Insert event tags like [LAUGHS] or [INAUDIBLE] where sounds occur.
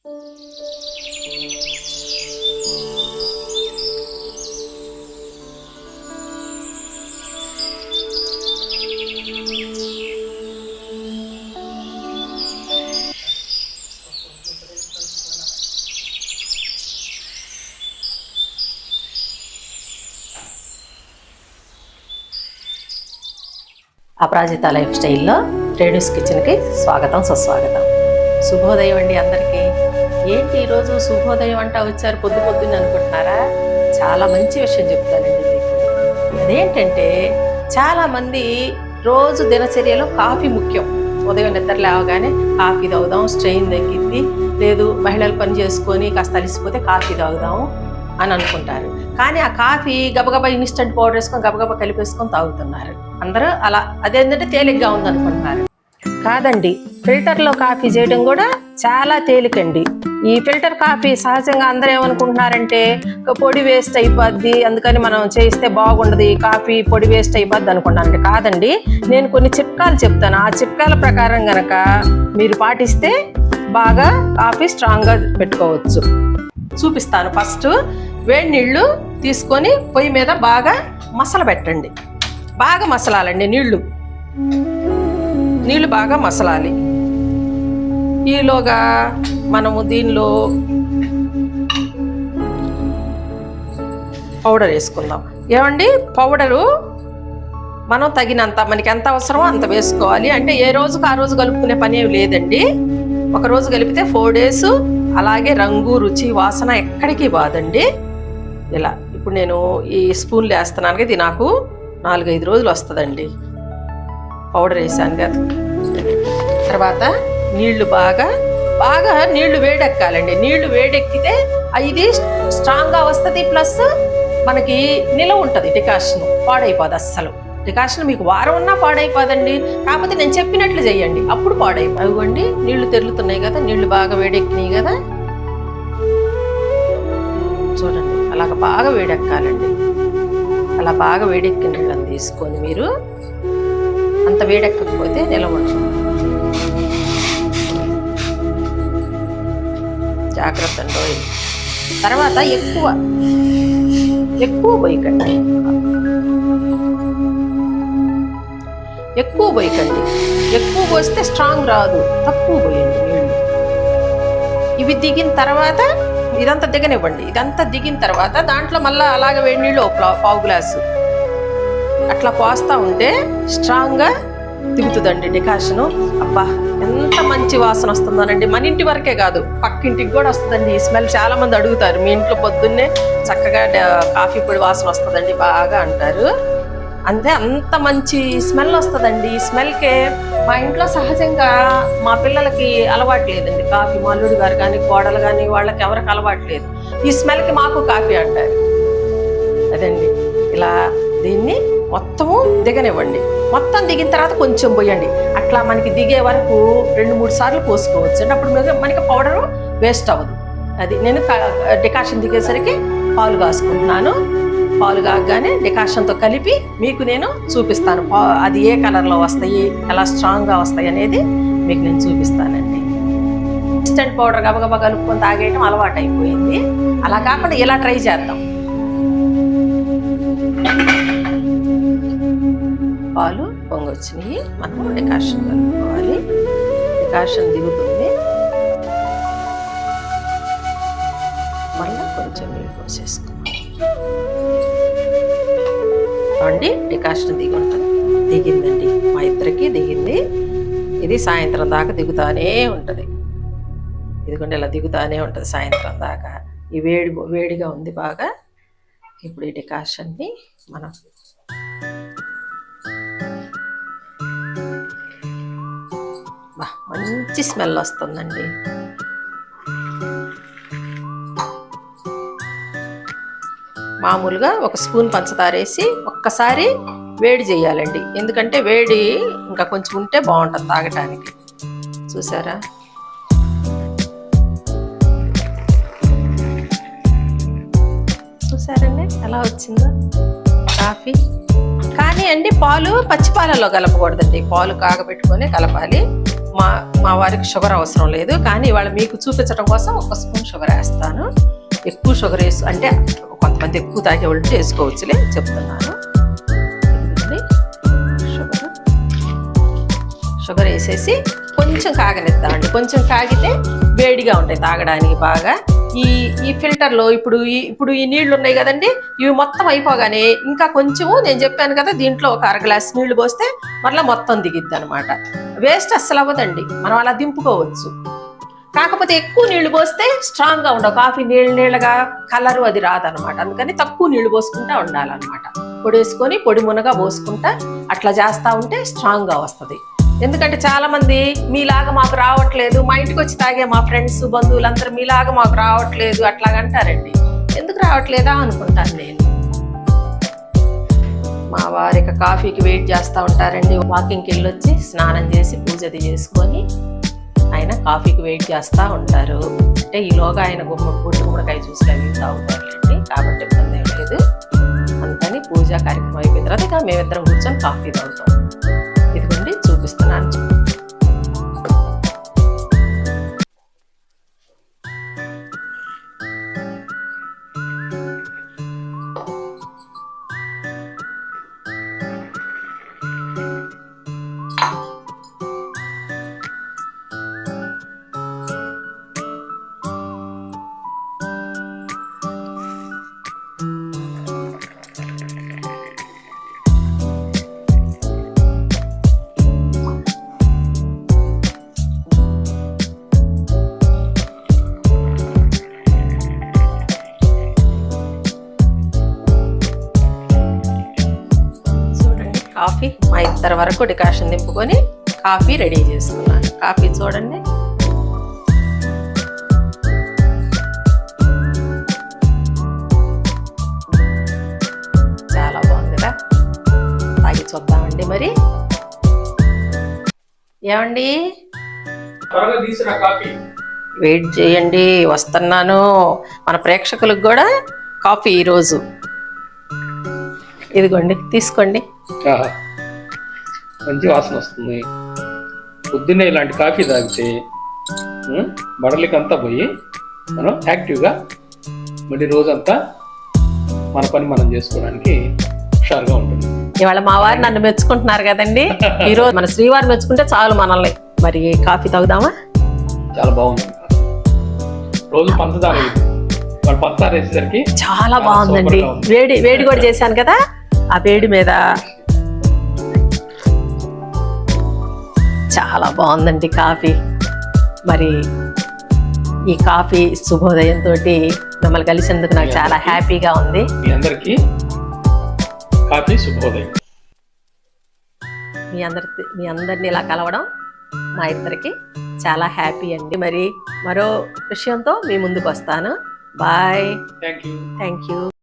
అపరాజిత life స్టైల్లో radios కిచెన్కి స్వాగతం సుస్వాగతం. శుభోదయం అండి అందరికీ. ఏంటి ఈరోజు శుభోదయం అంటా వచ్చారు పొద్దు పొద్దున్న అనుకుంటున్నారా? చాలా మంచి విషయం చెప్తానండి మీకు. అదేంటంటే చాలామంది రోజు దినచర్యలో కాఫీ ముఖ్యం. ఉదయం నిద్ర లేవగానే కాఫీ తాగుదాం స్ట్రెయిన్ తగ్గిద్ది. లేదు మహిళలు పని చేసుకొని కాస్త అలిసిపోతే కాఫీ తాగుదాం అని అనుకుంటారు. కానీ ఆ కాఫీ గబగబా ఇన్స్టెంట్ పౌడర్ వేసుకొని గబగబా కలిపేసుకొని తాగుతున్నారు. అందరూ అలా అదేంటంటే తేలిగ్గా ఉందనుకుంటున్నారు. కాదండి ఫిల్టర్లో కాఫీ చేయడం కూడా చాలా తేలికండి. ఈ ఫిల్టర్ కాఫీ సహజంగా అందరూ ఏమనుకుంటున్నారంటే పొడి వేస్ట్ అయిపోద్ది అందుకని మనం చేయిస్తే బాగుండదు ఈ కాఫీ పొడి వేస్ట్ అయిపోద్ది అనుకున్నానండి. కాదండి నేను కొన్ని చిట్కాలు చెప్తాను. ఆ చిట్కాల ప్రకారం గనక మీరు పాటిస్తే బాగా కాఫీ స్ట్రాంగ్గా పెట్టుకోవచ్చు. చూపిస్తాను ఫస్ట్. వేడి నీళ్ళు తీసుకొని పొయ్యి మీద బాగా మసల పెట్టండి. బాగా మసలాలండి నీళ్ళు. నీళ్ళు బాగా మసలాలి. ఈలోగా మనము దీనిలో పౌడర్ వేసుకుందాం. ఏమండి? పౌడరు మనం తగినంత మనకి ఎంత అవసరమో అంత వేసుకోవాలి. అంటే ఏ రోజుకు ఆ రోజు కలుపుకునే పని ఏమి లేదండి. ఒక రోజు కలిపితే ఫోర్ డేస్ అలాగే రంగు రుచి వాసన ఎక్కడికి బాదండి. ఇలా ఇప్పుడు నేను ఈ స్పూన్లు వేస్తున్నాను కదా ఇది నాకు నాలుగైదు రోజులు వస్తుందండి. పౌడర్ వేసాను కదా. తర్వాత నీళ్ళు బాగా బాగా నీళ్ళు వేడెక్కాలండి. నీళ్ళు వేడెక్కితే ఇది స్ట్రాంగ్గా వస్తుంది ప్లస్ మనకి నిలవ ఉంటుంది డికాషన్ పాడైపోదు అస్సలు. డికాషన్ మీకు వారం ఉన్నా పాడైపోదండి. కాకపోతే నేను చెప్పినట్లు చెయ్యండి అప్పుడు పాడైపోయి అవ్వండి నీళ్ళు తెరులుతున్నాయి కదా నీళ్ళు బాగా వేడెక్కినాయి కదా. చూడండి అలాగ బాగా వేడెక్కాలండి. అలా బాగా వేడెక్కిన నీళ్ళని తీసుకొని మీరు అంత వేడెక్కకపోతే నిలవ ఉంటుంది జాగ్రత్త అండి తర్వాత ఎక్కువ ఎక్కువ పోయకండి ఎక్కువ పోయకండి ఎక్కువ పోస్తే స్ట్రాంగ్ రాదు. తక్కువ పోయండి నీళ్ళు. ఇవి దిగిన తర్వాత ఇదంతా దిగనివ్వండి. ఇదంతా దిగిన తర్వాత దాంట్లో మళ్ళీ అలాగే వేడి నీళ్ళు ప్లా- పావు గ్లాసు. అట్లా పోస్తూ ఉంటే స్ట్రాంగ్గా దిగుతుందండి డికాషను. అబ్బా ఎంత మంచి వాసన వస్తుందోనండి. మన ఇంటి వరకే కాదు పక్కింటికి కూడా వస్తుందండి. ఈ స్మెల్ చాలా మంది అడుగుతారు మీ ఇంట్లో పొద్దున్నే చక్కగా కాఫీ పొడి వాసన వస్తుందండి బాగా అంటారు. అంతే అంత మంచి స్మెల్ వస్తుందండి. ఈ స్మెల్కే మా ఇంట్లో సహజంగా మా పిల్లలకి అలవాటు లేదండి. కాఫీ మా అల్లుడు గారు కానీ కోడలు కానీ వాళ్ళకి ఎవరికి అలవాటు లేదు. ఈ స్మెల్కి మాకు కాఫీ అంటారు. అదండి. ఇలా దీన్ని మొత్తము దిగనివ్వండి. మొత్తం దిగిన తర్వాత కొంచెం పోయండి. అట్లా మనకి దిగే వరకు రెండు మూడు సార్లు పోసుకోవచ్చు. అంటే అప్పుడు మనకి- పౌడరు వేస్ట్ అవ్వదు. అది నేను డికాషన్ దిగేసరికి పాలు కాసుకుంటున్నాను. పాలు కాగానే డికాషన్తో కలిపి మీకు నేను చూపిస్తాను. అది ఏ కలర్లో వస్తాయి ఎలా స్ట్రాంగ్గా వస్తాయి అనేది మీకు నేను చూపిస్తానండి. ఇన్స్టెంట్ పౌడర్ గబగబా కలుపుకొని తాగేయటం అలవాటు అయిపోయింది అలా కాకుండా ఇలా ట్రై చేద్దాం. పాలు పొంగొచ్చినాయి మనం డికాషన్ కలుపుకోవాలి డికాషన్ దిగుతుంది. మళ్ళీ కొంచెం నీళ్ళు పోసేసుకోవాలి అండి డికాషన్ దిగి ఉంటుంది దిగిందండి. మా ఇద్దరికి దిగింది. ఇది సాయంత్రం దాకా దిగుతానే ఉంటుంది. ఇదిగోండి ఇలా దిగుతానే ఉంటుంది సాయంత్రం దాకా. ఈ వేడి వేడిగా ఉంది బాగా. ఇప్పుడు ఈ డికాషన్ని మనం మంచి స్మెల్ వస్తుందండి. మామూలుగా ఒక స్పూన్ పంచదార వేసి ఒక్కసారి వేడి చేయాలండి. ఎందుకంటే వేడి ఇంకా కొంచెం ఉంటే బాగుంటుంది తాగటానికి. చూసారా? చూసారండి? ఎలా వచ్చిందో? కాఫీ. కానీ అండి పాలు పచ్చి పాలలో కలపకూడదండి. పాలు కాగబెట్టుకొని కలపాలి. మా మా వారికి షుగర్ అవసరం లేదు కానీ ఇవాళ మీకు చూపించడం కోసం ఒక స్పూన్ షుగర్ వేస్తాను. ఎక్కువ షుగర్ వేసు అంటే కొంతమంది ఎక్కువ తాగే వాళ్ళు వేసుకోవచ్చులే చెప్తున్నాను. షుగర్. షుగర్ వేసేసి కొంచెం కాగనిద్దామండి. కొంచెం కాగితే వేడిగా ఉంటాయి తాగడానికి బాగా. ఈ ఈ ఫిల్టర్లో ఇప్పుడు ఈ ఇప్పుడు ఈ నీళ్ళు ఉన్నాయి కదండి ఇవి మొత్తం అయిపోగానే ఇంకా కొంచెము నేను చెప్పాను కదా దీంట్లో ఒక అర గ్లాస్ నీళ్ళు పోస్తే మరలా మొత్తం దిగిద్ది అనమాట వేస్ట్ అస్సలు అవ్వదండి మనం అలా దింపుకోవచ్చు. కాకపోతే ఎక్కువ నీళ్ళు పోస్తే స్ట్రాంగ్గా ఉండవు కాఫీ నీళ్ళ నీళ్ళగా కలరు అది రాదనమాట అందుకని తక్కువ నీళ్ళు పోసుకుంటా ఉండాలన్నమాట. పొడి వేసుకొని పొడి మునగా పోసుకుంటా అట్లా చేస్తా ఉంటే స్ట్రాంగ్గా వస్తుంది. ఎందుకంటే చాలా మంది మీలాగా మాకు రావట్లేదు మా ఇంటికి వచ్చి తాగే మా ఫ్రెండ్స్ బంధువులందరూ మీలాగా మాకు రావట్లేదు అట్లాగంటారండి. ఎందుకు రావట్లేదా అనుకుంటాను నేను. మా వారికి కాఫీకి వెయిట్ చేస్తూ ఉంటారండి. వాకింగ్కి వెళ్ళొచ్చి స్నానం చేసి పూజది చేసుకొని ఆయన కాఫీకి వెయిట్ చేస్తూ ఉంటారు. అంటే ఈలోగా ఆయన గుమ్మ గుడ్డు గుమ్మడికాయ చూసి అవి తాగుతారులేండి కాబట్టి ఇబ్బంది ఏం లేదు. అందుకని పూజా కార్యక్రమం అయిపోయిన తర్వాత ఇక మేమిద్దరం కూర్చొని కాఫీ తాగుతాం. చూపిస్తున్నాను. కాఫీ. మా ఇద్దరు వరకు డికాషన్ దింపుకొని కాఫీ రెడీ చేసుకున్నాను. కాఫీ చూడండి. చాలా బాగుందిరా తాగి చూద్దామండి మరి. ఏమండి? వెయిట్ చేయండి. వస్తున్నాను. మన ప్రేక్షకులకు కూడా కాఫీ ఈరోజు. ఇదిగోండి తీసుకోండి. మంచి వాసన వస్తుంది. పొద్దున్నే ఇలాంటి కాఫీ తాగితే బడలికంతా పోయి మనం యాక్టివ్గా మళ్ళీ రోజంతా మన పని మనం చేసుకోవడానికి హుషారుగా ఉంటుంది. ఇవాళ మా వారు నన్ను మెచ్చుకుంటున్నారు కదండి. [LAUGHS] ఈరోజు మన శ్రీవారు మెచ్చుకుంటే చాలు మనల్ని. మరి కాఫీ తాగుదామా? చాలా బాగుంది. రోజు పంచదార పంచదార వేసేసరికి చాలా బాగుందండి. వేడి వేడి కూడా చేశాను కదా. ఆ వేడి మీద చాలా బాగుందండి కాఫీ. మరి ఈ కాఫీ శుభోదయంతో మిమ్మల్ని కలిసినందుకు నాకు చాలా హ్యాపీగా ఉంది. మీ అందరికీ కాఫీ శుభోదయం. మీ అందరి మీ అందరిని ఇలా కలవడం మా ఇద్దరికి చాలా హ్యాపీ అండి. మరి మరో విషయంతో మీ ముందుకు వస్తాను. బాయ్. Thank you